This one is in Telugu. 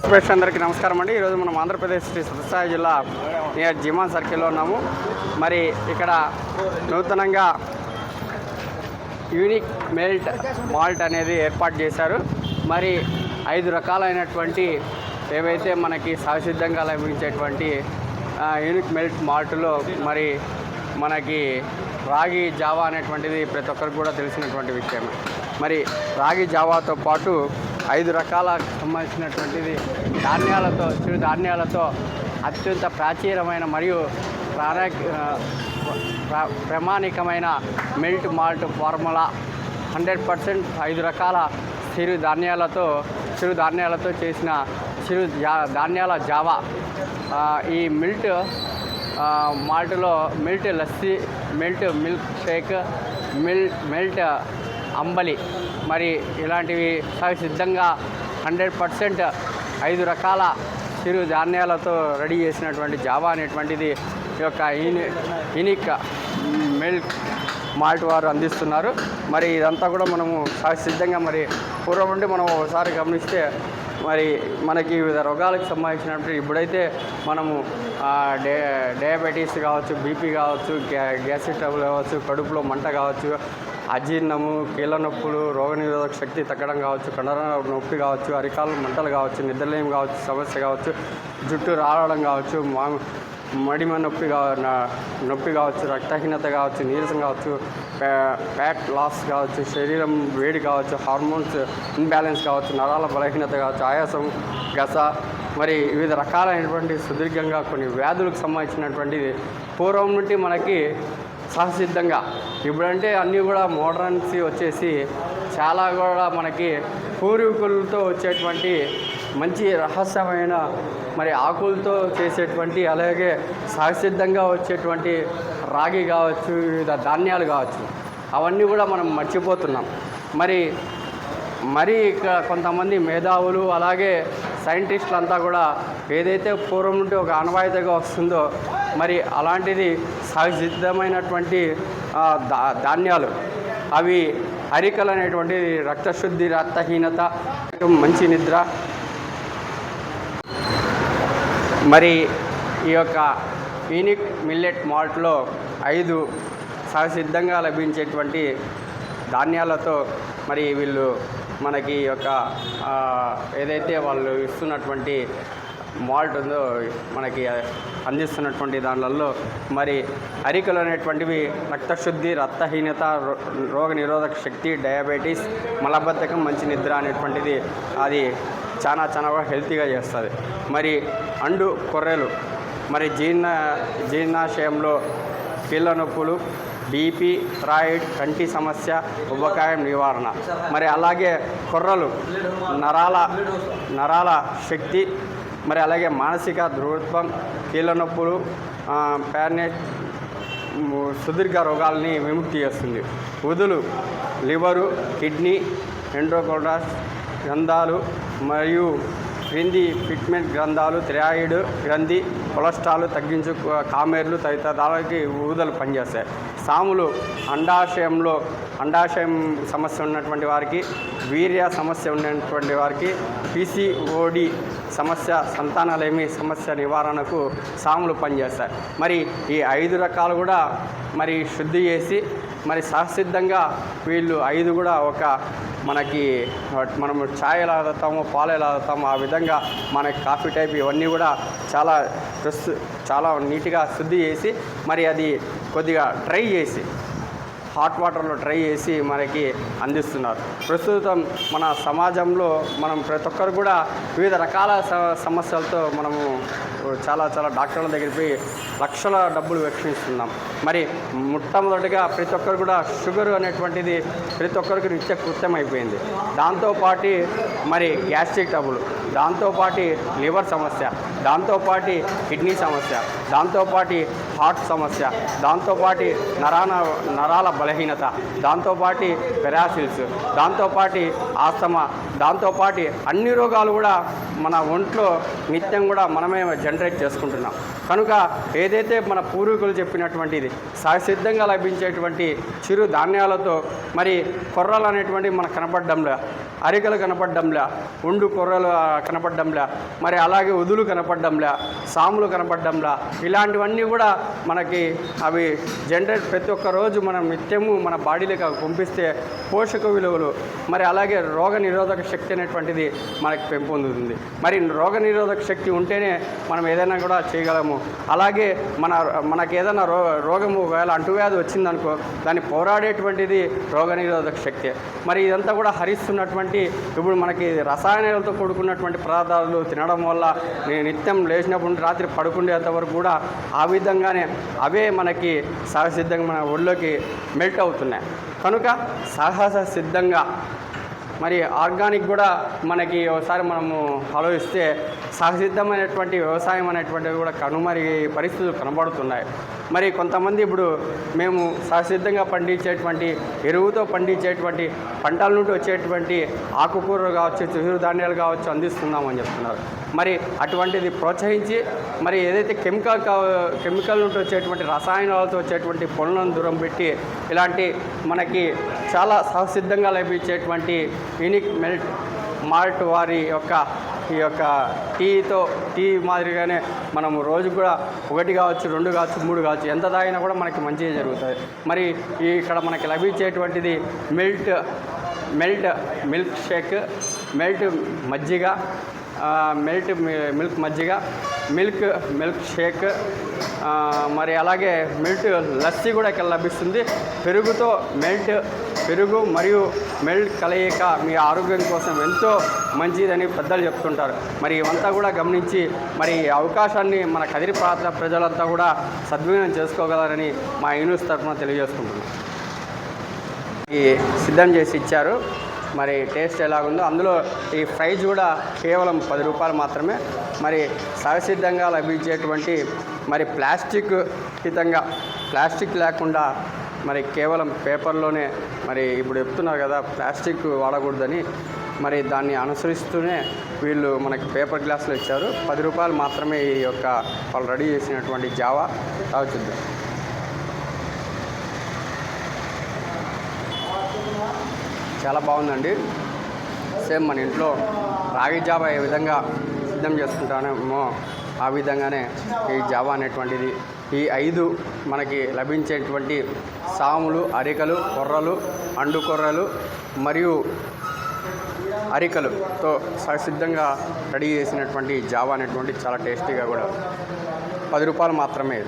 ఎక్స్ప్రెస్ అందరికీ నమస్కారం అండి. ఈరోజు మనం ఆంధ్రప్రదేశ్ శ్రీ సత్యసాయి జిల్లా నియర్ జిమాన్ సర్కిల్లో ఉన్నాము. మరి ఇక్కడ నూతనంగా యూనిక్ మెల్ట్ మాల్ట్ అనేది ఏర్పాటు చేశారు. మరి ఐదు రకాలైనటువంటి ఏవైతే మనకి సహసిద్ధంగా లభించేటువంటి యూనిక్ మెల్ట్ మాల్ట్లో మరి మనకి రాగి జావా అనేటువంటిది ప్రతి ఒక్కరికి కూడా తెలిసినటువంటి విషయమే. మరి రాగి జావాతో పాటు ఐదు రకాల సంబంధించినటువంటిది ధాన్యాలతో చిరుధాన్యాలతో అత్యంత ప్రాచీనమైన మరియు ప్రాణ ప్రామాణికమైన millet malt formula hundred percent ఐదు రకాల చిరుధాన్యాలతో చిరుధాన్యాలతో చేసిన చిరు ధాన్యాల జావా. ఈ మిల్ట్ మాల్ట్లో millet lassi millet milk shake మిల్ మిల్ట్ అంబలి మరి ఇలాంటివి సిద్ధంగా హండ్రెడ్ పర్సెంట్ ఐదు రకాల చిరు ధాన్యాలతో రెడీ చేసినటువంటి జావా అనేటువంటిది ఈ యొక్క యూని యూనిక్ మిల్క్ మాల్ట్ వారు అందిస్తున్నారు. మరి ఇదంతా కూడా మనము సిద్ధంగా మరి పూర్వం నుండి మనం ఒకసారి గమనిస్తే మరి మనకి వివిధ రోగాలకు సంబంధించినటువంటి ఇప్పుడైతే మనము డే డయాబెటీస్ కావచ్చు బీపీ కావచ్చు గ్యా గ్యాస్ట్రిక్ ట్రబుల్ కావచ్చు కడుపులో మంట కావచ్చు అజీర్ణము కీళ్ళ నొప్పులు రోగనిరోధక శక్తి తగ్గడం కావచ్చు కండర నొప్పి కావచ్చు అరికాలు మంటలు కావచ్చు నిద్రలేం కావచ్చు సమస్య కావచ్చు జుట్టు రావడం కావచ్చు మా మడిమ నొప్పి నొప్పి కావచ్చు రక్తహీనత కావచ్చు నీరసం కావచ్చు ఫ్యాట్ లాస్ కావచ్చు శరీరం వేడి కావచ్చు హార్మోన్స్ ఇన్బ్యాలెన్స్ కావచ్చు నరాల బలహీనత కావచ్చు ఆయాసం గస మరి వివిధ రకాలైనటువంటి సుదీర్ఘంగా కొన్ని వ్యాధులకు సంబంధించినటువంటి పూర్వం నుండి మనకి సహసిద్ధంగా. ఇప్పుడంటే అన్నీ కూడా మోడర్న్స్ వచ్చేసి చాలా కూడా మనకి పూర్వీకులతో వచ్చేటువంటి మంచి రహస్యమైన మరి ఆకులతో చేసేటువంటి అలాగే సహసిద్ధంగా వచ్చేటువంటి రాగి కావచ్చు వివిధ ధాన్యాలు కావచ్చు అవన్నీ కూడా మనం మర్చిపోతున్నాం. మరి మరి ఇక్కడ కొంతమంది మేధావులు అలాగే సైంటిస్టులు అంతా కూడా ఏదైతే పూర్వం నుండి ఒక ఆనవాయితీగా వస్తుందో మరి అలాంటిది సహసిద్ధమైనటువంటి ధా ధాన్యాలు. అవి అరికలు అనేటువంటి రక్తశుద్ధి రక్తహీనత మంచి నిద్ర. మరి ఈ యొక్క యూనిక్ మిల్లెట్ మాల్ట్లో ఐదు సహసిద్ధంగా లభించేటువంటి ధాన్యాలతో మరి వీళ్ళు మనకి ఈ యొక్క ఏదైతే వాళ్ళు ఇస్తున్నటువంటి మాల్ట్ ఉందో మనకి అందిస్తున్నటువంటి దానిలలో మరి అరికలు అనేటువంటివి రక్తశుద్ధి రక్తహీనత రో- రోగ నిరోధక శక్తి డయాబెటీస్ మలబద్ధకం మంచి నిద్ర అనేటువంటిది అది చాలా చాలా హెల్తీగా చేస్తుంది. మరి అండు కొర్రెలు మరి జీర్ణ జీర్ణాశయంలో కీళ్ళ నొప్పులు బీపీ థైరాయిడ్ కంటి సమస్య ఉబ్బకాయం నివారణ. మరి అలాగే కొర్రలు నరాల నరాల శక్తి మరి అలాగే మానసిక దృఢత్వం కీళ్ళ నొప్పులు సుదీర్ఘ రోగాల్ని విముక్తి చేస్తుంది. ఉదులు లివరు కిడ్నీ ఎండ్రోకోడాస్ గంధాలు మరియు క్రింది ఫిట్మెంట్ గ్రంథాలు థిరాయిడ్ గ్రంథి కొలెస్ట్రాల్ తగ్గించు కామెర్లు తదితర దానికి ఊదలు పనిచేస్తాయి. సాములు అండాశయంలో అండాశయం సమస్య ఉన్నటువంటి వారికి వీర్య సమస్య ఉన్నటువంటి వారికి పీసీఓడి సమస్య సంతానలేమి సమస్య నివారణకు సాములు పనిచేస్తాయి. మరి ఈ ఐదు రకాలు కూడా మరి శుద్ధి చేసి మరి సహసిద్ధంగా వీళ్ళు ఐదు కూడా ఒక మనకి మనము ఛాయ్ ఎలా తాగుతామో పాలు ఎలా తాగుతామో ఆ విధంగా మనకి కాఫీ టైప్ ఇవన్నీ కూడా చాలా ప్రస్తు చాలా నీట్గా శుద్ధి చేసి మరి అది కొద్దిగా డ్రై చేసి హాట్ వాటర్లో ట్రై చేసి మనకి అందిస్తున్నారు. ప్రస్తుతం మన సమాజంలో మనం ప్రతి ఒక్కరు కూడా వివిధ రకాల స- సమస్యలతో మనము చాలా చాలా డాక్టర్ల దగ్గరికి పోయి లక్షల డబ్బులు వెక్షిస్తున్నాం. మరి మొట్టమొదటిగా ప్రతి ఒక్కరు కూడా షుగర్ అనేటువంటిది ప్రతి ఒక్కరికి నిత్య కృత్యం అయిపోయింది దాంతోపాటు మరి గ్యాస్ట్రిక్ డబ్బులు దాంతోపాటు లివర్ సమస్య దాంతోపాటు కిడ్నీ సమస్య దాంతోపాటు హార్ట్ సమస్య దాంతోపాటు నరాన నరాల బలహీనత దాంతోపాటు పెరాసిల్స్ దాంతోపాటు ఆస్తమా దాంతోపాటు అన్ని రోగాలు కూడా మన ఒంట్లో నిత్యం కూడా మనమే జనరేట్ చేసుకుంటున్నాం. కనుక ఏదైతే మన పూర్వీకులు చెప్పినటువంటిది సహసిద్ధంగా లభించేటువంటి చిరు ధాన్యాలతో మరి కొర్రలు అనేటువంటివి మనకు కనపడడంలా అరికలు కనపడ్డంలా ఉండు కొర్రలు కనపడడంలా కనపడ్డంలా మరి అలాగే ఉదులు కనపడ్డంలా సాములు కనపడ్డంలా ఇలాంటివన్నీ కూడా మనకి అవి జనరేట్ ప్రతి ఒక్క రోజు మనం నిత్యము మన బాడీలకు అవి పంపిస్తే పోషక విలువలు మరి అలాగే రోగ నిరోధక శక్తి అనేటువంటిది మనకి పెంపొందుతుంది. మరి రోగ నిరోధక శక్తి ఉంటేనే మనం ఏదైనా కూడా చేయగలము. అలాగే మన మనకి ఏదైనా రో రోగము ఒకవేళ అంటువ్యాధి వచ్చిందనుకో దాన్ని పోరాడేటువంటిది రోగ నిరోధక శక్తి. మరి ఇదంతా కూడా హరిస్తున్నటువంటి ఇప్పుడు మనకి రసాయనాలతో కూడుకున్నటువంటి పదార్థాలు తినడం వల్ల నేను నిత్యం లేచినప్పుడు రాత్రి పడుకునేంత వరకు కూడా ఆ విధంగానే అవే మనకి సహసిద్ధంగా మన ఒళ్ళోకి మెల్ట్ అవుతున్నాయి. కనుక సహజ సిద్ధంగా మరి ఆర్గానిక్ కూడా మనకి ఒకసారి మనము ఆలోచిస్తే సహసిద్ధమైనటువంటి వ్యవసాయం అనేటువంటివి కూడా కనుమరి పరిస్థితులు కనబడుతున్నాయి. మరి కొంతమంది ఇప్పుడు మేము సహసిద్ధంగా పండించేటువంటి ఎరువుతో పండించేటువంటి పంటల నుండి వచ్చేటువంటి ఆకుకూరలు కావచ్చు చిరుధాన్యాలు కావచ్చు అందిస్తున్నామని చెప్తున్నారు. మరి అటువంటిది ప్రోత్సహించి మరి ఏదైతే కెమికల్ కా కెమికల్ నుండి వచ్చేటువంటి రసాయనాలతో వచ్చేటువంటి పనులను దూరం పెట్టి ఇలాంటి మనకి చాలా సహసిద్ధంగా లభించేటువంటి యూనిక్ మెల్ట్ మాల్ట్ వారి యొక్క ఈ యొక్క టీతో టీ మాదిరిగానే మనం రోజు కూడా ఒకటి కావచ్చు రెండు కావచ్చు మూడు కావచ్చు ఎంత తాగినా కూడా మనకి మంచిగా జరుగుతుంది మరి ఇక్కడ మనకి లభించేటువంటిది millet millet milk shake millet మజ్జిగ మెల్ట్ మిల్క్ మజ్జిగ మిల్క్ మిల్క్ షేక్ మరి అలాగే మిల్ట్ లస్సీ కూడా ఇక్కడ లభిస్తుంది. పెరుగుతో మెల్ట్ పెరుగు మరియు మెల్ట్ కలయిక మీ ఆరోగ్యం కోసం ఎంతో మంచిదని పెద్దలు చెప్తుంటారు. మరి ఇవంతా కూడా గమనించి మరి ఈ అవకాశాన్ని మన కదిరి ప్రాంత ప్రజలంతా కూడా సద్వినియోగం చేసుకోగలరని మా యూనివర్స్ తరఫున తెలియజేసుకుంటున్నాం. ఈ సిద్ధం చేసి ఇచ్చారు. మరి టేస్ట్ ఎలాగుందో అందులో ఈ ప్రైజ్ కూడా కేవలం పది రూపాయలు మాత్రమే. మరి సహసిద్ధంగా లభించేటువంటి మరి ప్లాస్టిక్ హితంగా ప్లాస్టిక్ లేకుండా మరి కేవలం పేపర్లోనే మరి ఇప్పుడు చెప్తున్నారు కదా ప్లాస్టిక్ వాడకూడదని. మరి దాన్ని అనుసరిస్తూనే వీళ్ళు మనకి పేపర్ గ్లాసులు ఇచ్చారు. పది రూపాయలు మాత్రమే ఈ యొక్క వాళ్ళు రెడీ చేసినటువంటి జావా. తాగుతుంది చాలా బాగుందండి. సేమ్ మన ఇంట్లో రాగి జావ ఏ విధంగా సిద్ధం చేసుకుంటానేమో ఆ విధంగానే ఈ జావా అనేటువంటిది. ఈ ఐదు మనకి లభించేటువంటి సాములు అరికలు కొర్రలు అండు కొర్రలు మరియు అరికలుతో సిద్ధంగా రెడీ చేసినటువంటి జావా అనేటువంటి చాలా టేస్టీగా కూడా. పది రూపాయలు మాత్రమే